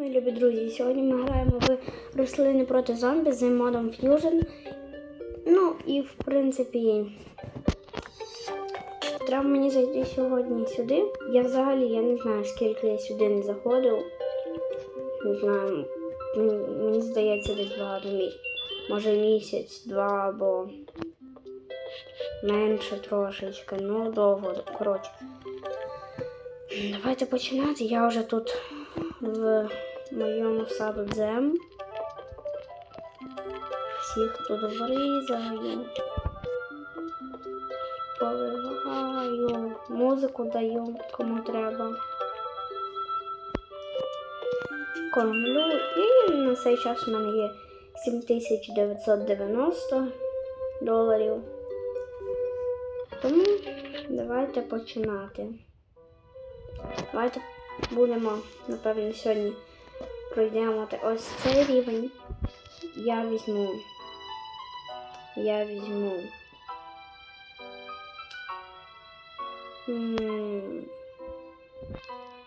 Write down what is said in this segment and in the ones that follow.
Мої любі друзі, сьогодні ми граємо в рослини проти зомбі з модом Fusion. Ну і в принципі. Треба мені зайти сьогодні сюди. Я взагалі я не знаю, скільки я сюди не заходив. Не знаю, мені, мені здається, десь багато місяць. Може місяць, два або менше трошечки. Ну, довго. Коротше. Давайте починати. Я вже тут в моєму саду дзем. Всіх тут врізаю. Поливаю. Музику даю, кому треба. Кормлю. І на цей час в мене є 7990 доларів. Тому давайте починати. Давайте будемо, напевно, сьогодні пройдемо ось цей рівень. Я візьму. Я візьму.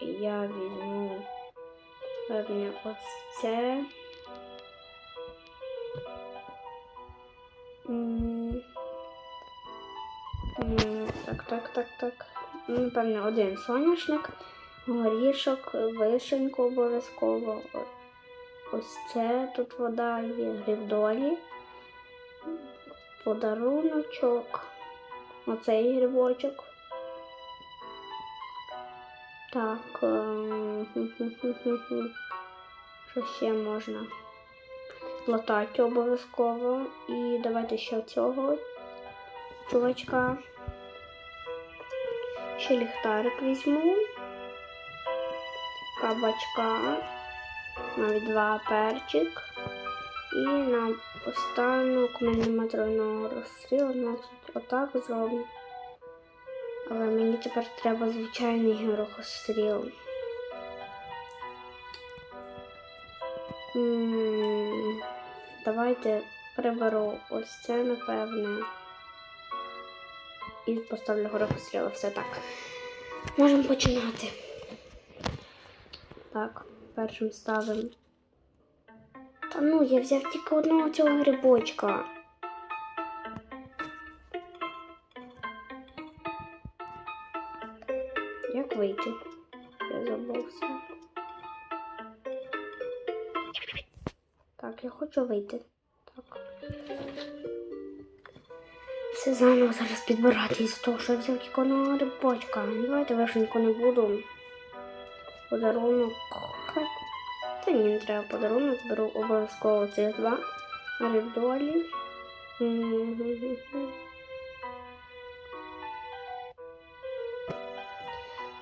Я візьму. Певне, ось це. Так, так, так, так. Певне, один соняшник горішок, вишеньку обов'язково. Ось це тут вода є, грибдолі, подаруночок, оцей грибочок. Так. ем. Що ще можна? Латати обов'язково. І давайте ще цього чувачка. Ще ліхтарик візьму кабачка, навіть два перчик. І на останок мене нема тройного розстрілу, значить отак зроблю. Але мені тепер треба звичайний горохостріл. М, Давайте приберу ось це, напевне. І поставлю горохостріл. Все так. Можемо починати. Так, першим ставимо. Та ну, я взяв тільки одного цього грибочка. Як вийти? Я забувся. Так, я хочу вийти. Так. Все заново зараз підбирати із того, що я взяв тільки одного грибочка. Давайте вишеньку не буду. Подарунок. Та ні, не треба подарунок. Беру обов'язково ці два рибдолі.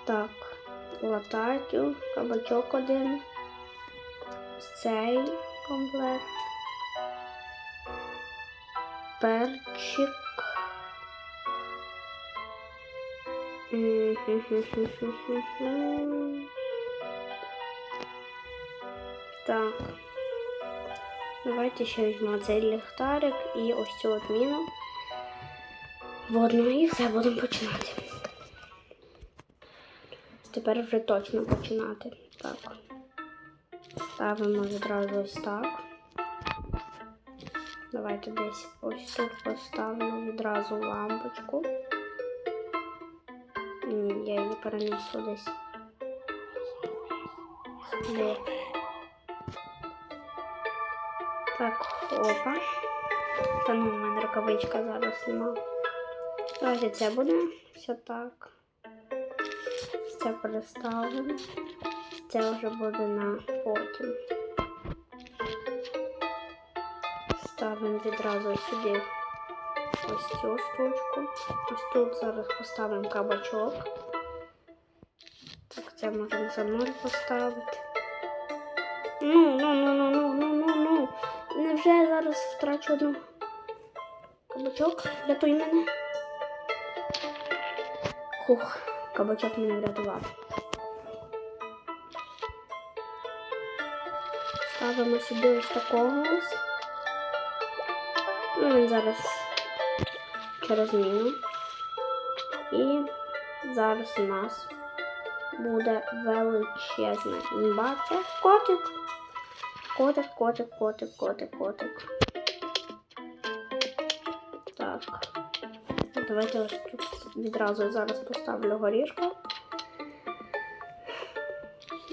Так, лататю, кабачок один. Цей комплект. Перчик. Мгм. Так. Давайте ще візьмемо цей ліхтарик і ось цю от міну. Водну і все будемо починати. Тепер вже точно починати. Так. Ставимо відразу ось так. Давайте десь ось тут поставимо відразу лампочку. Ні, я її перенесу десь. Де. Опа. Та ну, в мене рукавичка зараз нема. Давайте це буде. Все так. Це переставимо. Це вже буде на потім. Ставимо відразу сюди ось цю штучку. Ось тут зараз поставимо кабачок. Так, це можемо за нуль поставити. Ну, ну, ну, ну, ну, ну. Невже я зараз втрачу одну кабачок? Рятуй мене. Хух, кабачок мене врятував. Ставимо сюди ось такого ось. Ну, він зараз через міну. І зараз у нас буде величезна імба. Це котик. Котик, котик, котик, котик, котик. Так. Давайте ось тут відразу зараз поставлю горішку.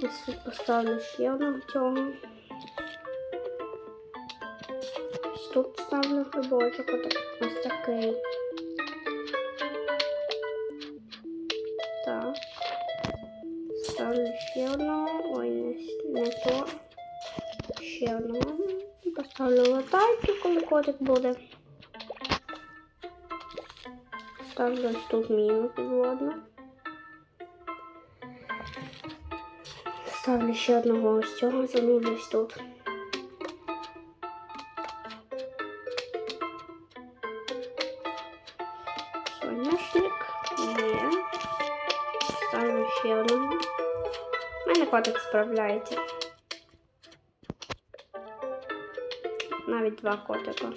Ось поставлю ще одного цього. Тут ставлю грибочок, ось такий. Так. Ставлю ще одного. Ой, не, не то. Ще одного. Поставлю латайки, коли котик буде. Ставлю ось тут міну підводну. Ставлю ще одного ось цього, занурюсь тут. Соняшник. Є. Ставлю ще одного. У мене котик справляється. Навіть два котика.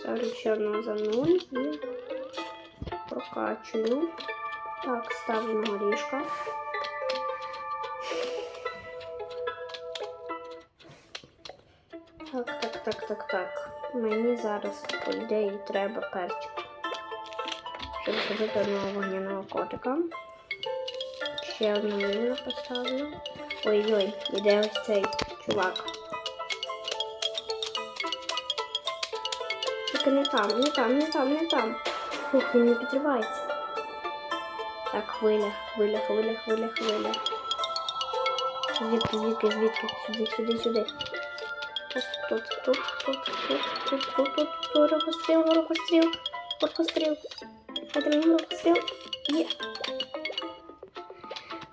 Ставлю ще одного за нуль і прокачую. Так, ставлю горішка. Так, так, так, так, так. Мені зараз, по ідеї, треба перчик. Щоб зробити одного вогняного котика. Ще одну міну поставлю. Ой-ой, іде ось цей чувак. Тільки не там, не там, не там, не там. Ух, він не підривається. Так, хвиля, хвиля, хвиля, хвиля, хвиля. Звідки, звідки, звідки? Сюди, сюди, сюди. Ось тут, тут, тут, тут, тут, тут, тут, тут, горохостріл, горохостріл, горохостріл. Дайте мені горохостріл. Є.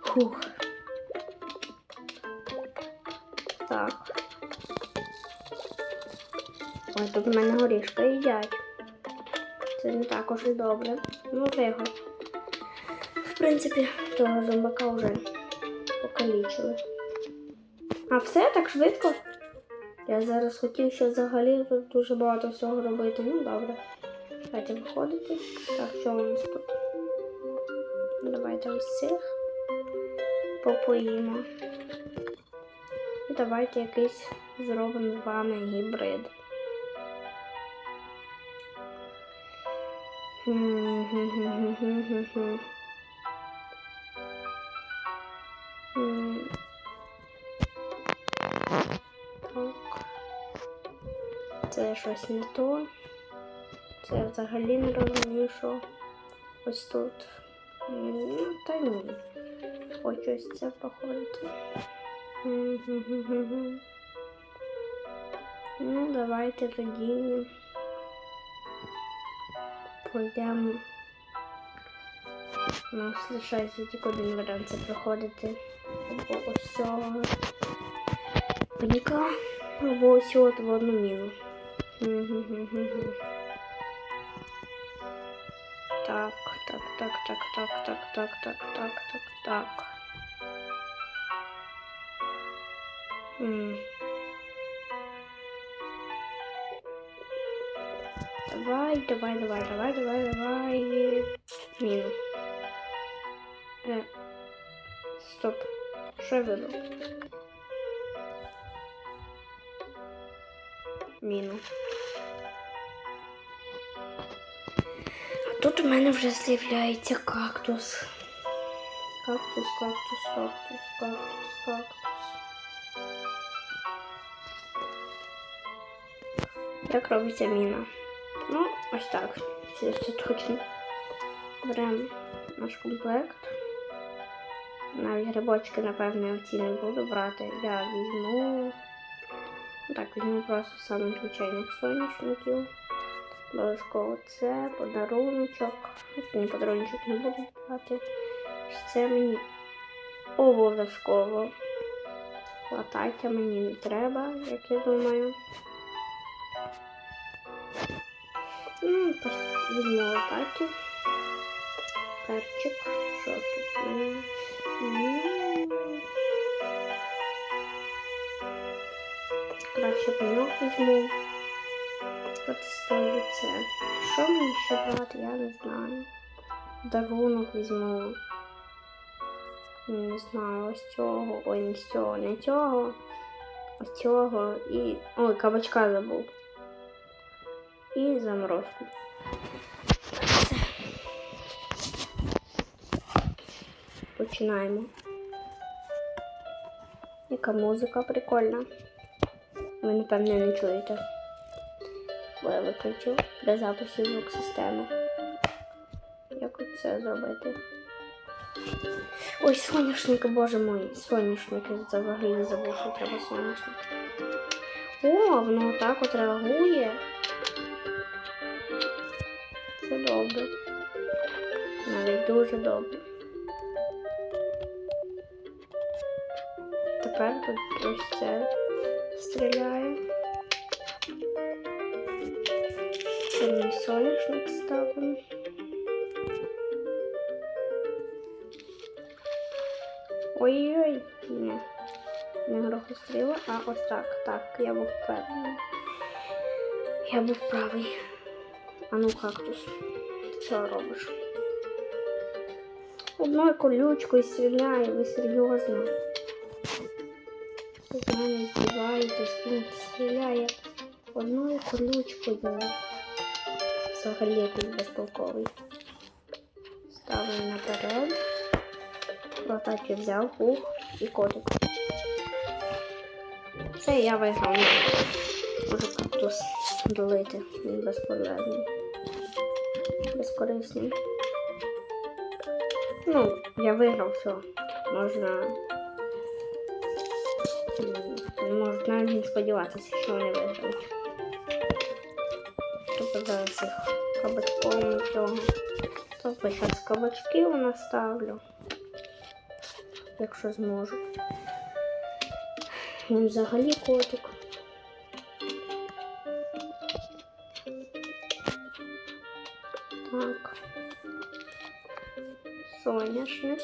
Фух. Так. Ой, тут в мене горішка їдять. Це не також і добре. Ну, вже його. В принципі, того зомбака вже покалічили. А все так швидко? Я зараз хотів ще взагалі тут дуже багато всього робити. Ну, добре. Давайте виходити. Так, що у нас тут? Давайте ось цих попоїмо. І давайте якийсь зробимо з вами гібрид. Це щось не то. Це я взагалі не розумію, що ось тут. Ну, та ні. Хочу ось це походити. Ну, давайте тоді пойдемо. У нас лишається тільки один варіант це проходити або ось цього паніка, або ось от в одну міну. Мгм-гм-гм-гм. Так, так, так, так, так, так, так, так, так, так, так. Давай, давай, давай, давай, давай. Міну. Е. Стоп. Що я вибрав? Міну. А тут у мене вже з'являється кактус. Кактус, кактус, кактус, кактус, кактус. Як робиться міна? Ну, ось так. Все, все точно. Беремо наш комплект. Навіть грибочки, напевне, оці не буду брати. Я візьму. Так, візьму просто самих звичайних соняшників. Обов'язково це, подаруночок. Ні, подаруночок не буду брати. Це мені обов'язково. Латаття мені не треба, як я думаю. Ну, просто візьму лопаті. Перчик. Що тут? у мене? М. Краще пеньок візьму. Протестую це. Що мені ще брати, я не знаю. Дарунок візьму. Не знаю, ось цього. Ой, не з цього, не цього. Ось цього і. Ой, кабачка забув. І заморозку. Починаємо. Яка музика прикольна. Ви, напевне, не чуєте. Бо я виключу для запису звук системи. Як це зробити? Ой, соняшник, боже мой, соняшник. Я взагалі забув, що треба соняшник. О, воно так от реагує. Дуже добре. Тепер тут ось стріляє. Це мій соняшник ставимо. Ой-ой-ой, ні. Не грохостріла, а ось так. Так, я був впевнений. Я був правий. А ну, кактус. Що робиш? Одною колючкою стріляє, ви серйозно. З мене здіваєтесь, він стріляє одною колючкою. Взагалі якийсь безполковий. Ставлю наперед. Я взяв ух і котик. Це я виграв. Можу кактус долити. Він безполезний. Безкорисний. Ну, я виграв все. Можна. м, Не можуть навіть не сподіватися, що вони виграють. Тобто зараз їх кабачком цього. Тобто зараз кабачків наставлю. Якщо зможу. Він взагалі котик. Соняшник.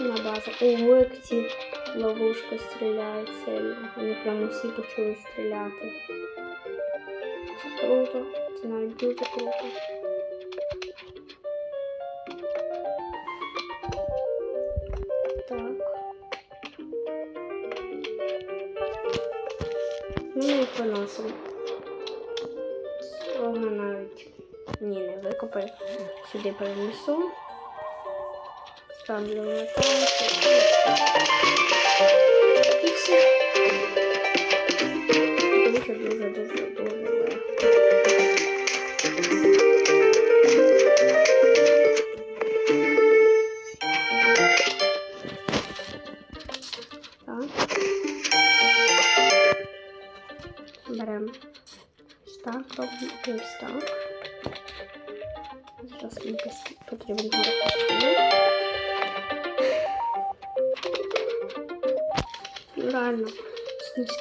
На базу. Ого, як ці ловушки стріляють сильно. Вони прямо всі почали стріляти. Це круто. Це навіть дуже круто. Так. Ну, ми їх виносимо. Свого навіть ні, не викопаю. Сюди перенесу. Ставлю на. І все. Дуже,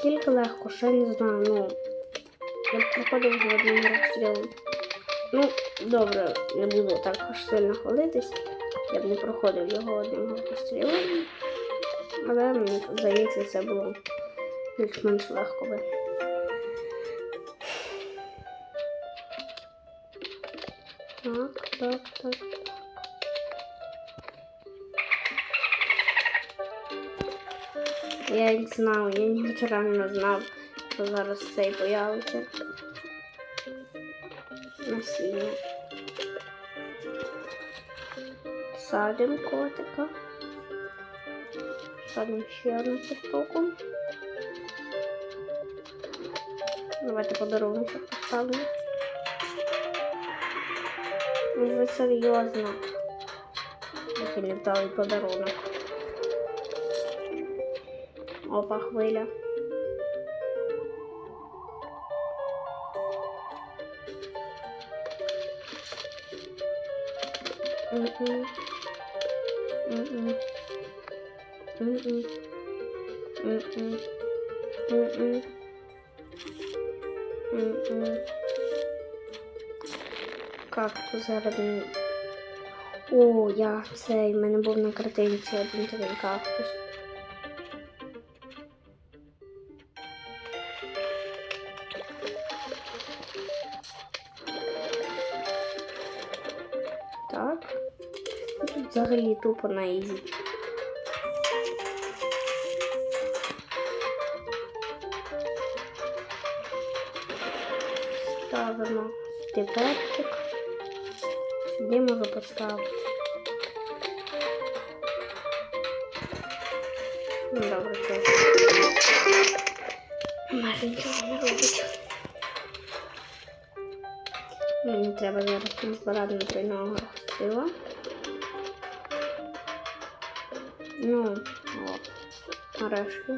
наскільки легко, я не знаю, ну. Я проходив з одним розстрілом. Ну, добре, не буду так аж сильно хвалитись. Я б не проходив його одним розстрілом. Але мені здається, це було більш-менш легко би. Так, так, так. Я не знав, я не реально знав, що зараз цей появиться. Насіння. Садимо котика. Садимо ще одну штуку. Давайте подарунок поставлю. Ну, ви серйозно. Який невдалий подарунок. Опа, хвиля. М-м. М-м. Кактус зараз. О, я цей, в мене був на картинці один такий кактус. Взагалі тупо на ізі. Ставимо сюди перчик. Сюди можу поставити. Ну, добре, це. Майже нічого не робить. Мені треба зараз на тройного сила. Ну, вот, нарешті.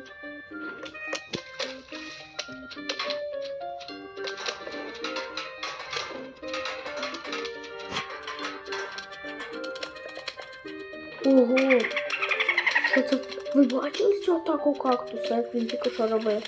Ого! Що це? Ви бачили цю атаку кактуса, як він тільки що робив?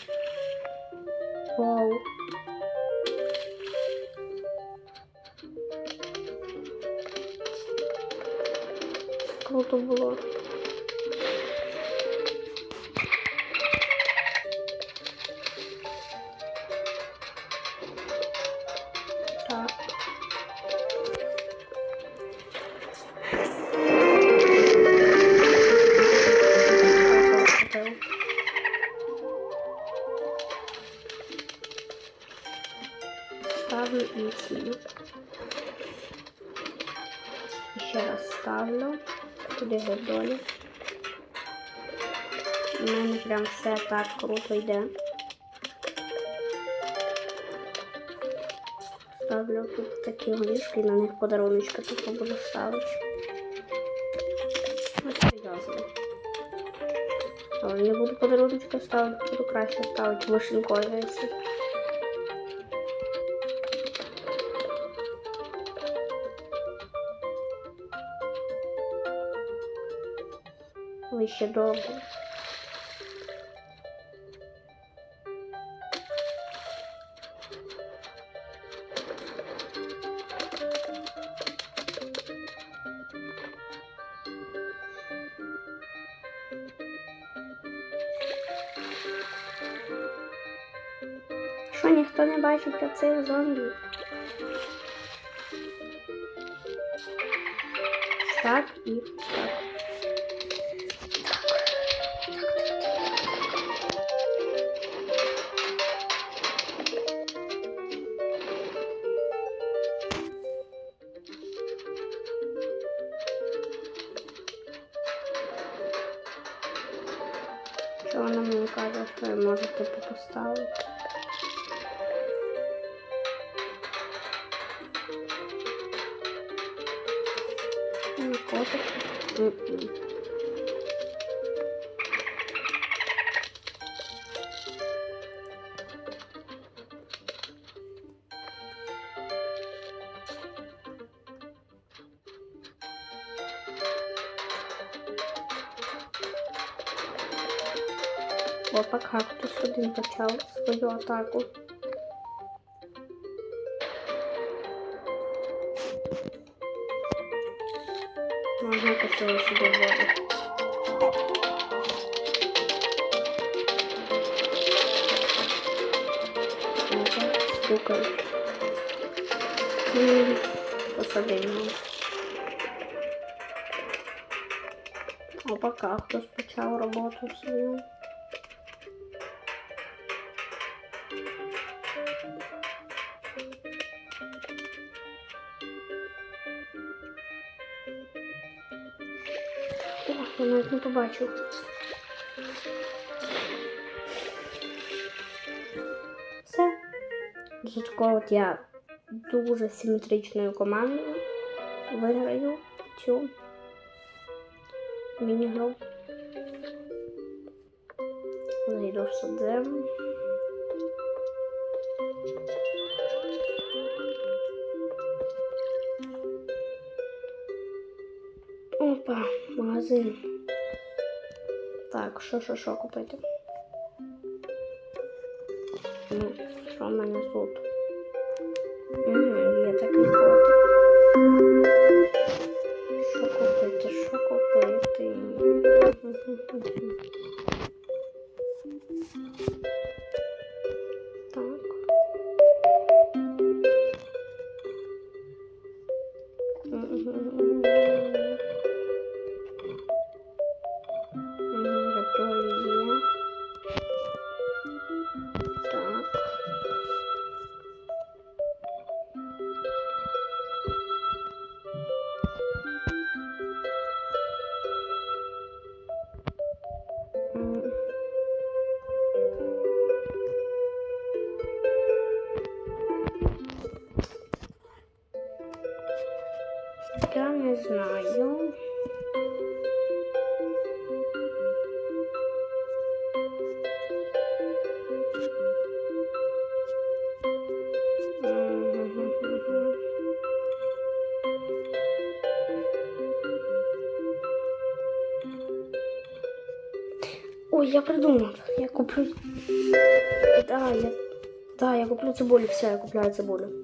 Так круто йде. Ставлю тут такі горішки, на них подаруночки типу буду ставити. Ось серйозно. Але не буду подаруночки ставити, буду краще ставити вишенкові версії. Ви ще довго. Бачить оцих зомбі? Так і так. Що вона мені каже, що я можу типу? М-м. Опа, кактус один почав свою атаку. Можна посилити сюди воду. Ну-ка, стукай. М, Посадимо. Опа, кактус почав роботу свою. Я навіть не побачив. Все. За от я дуже симметричною командою виграю цю міні-гру. Зайду в садзем. Магазин. Так, що, що, що купити? Ну, що в мене тут? знаю. Ой, я придумал. Я куплю. Да, я. Да, я куплю цибулю. Все, я купляю цибулю.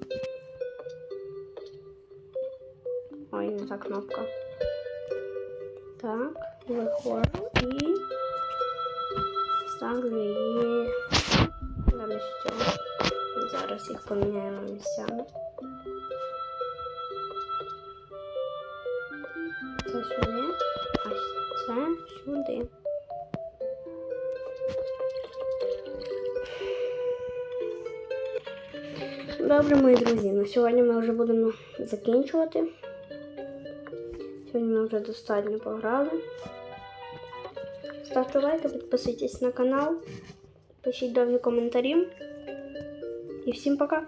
Кнопка. Так, виходжу і ставлю її. Що? Зараз їх поміняємо місцями. Це сюди, а це сюди. Добре, мої друзі, на сьогодні ми вже будемо закінчувати. Сьогодні ми вже достатньо пограли. Ставте лайки, підписуйтесь на канал, пишіть довгі коментарі. І всім пока!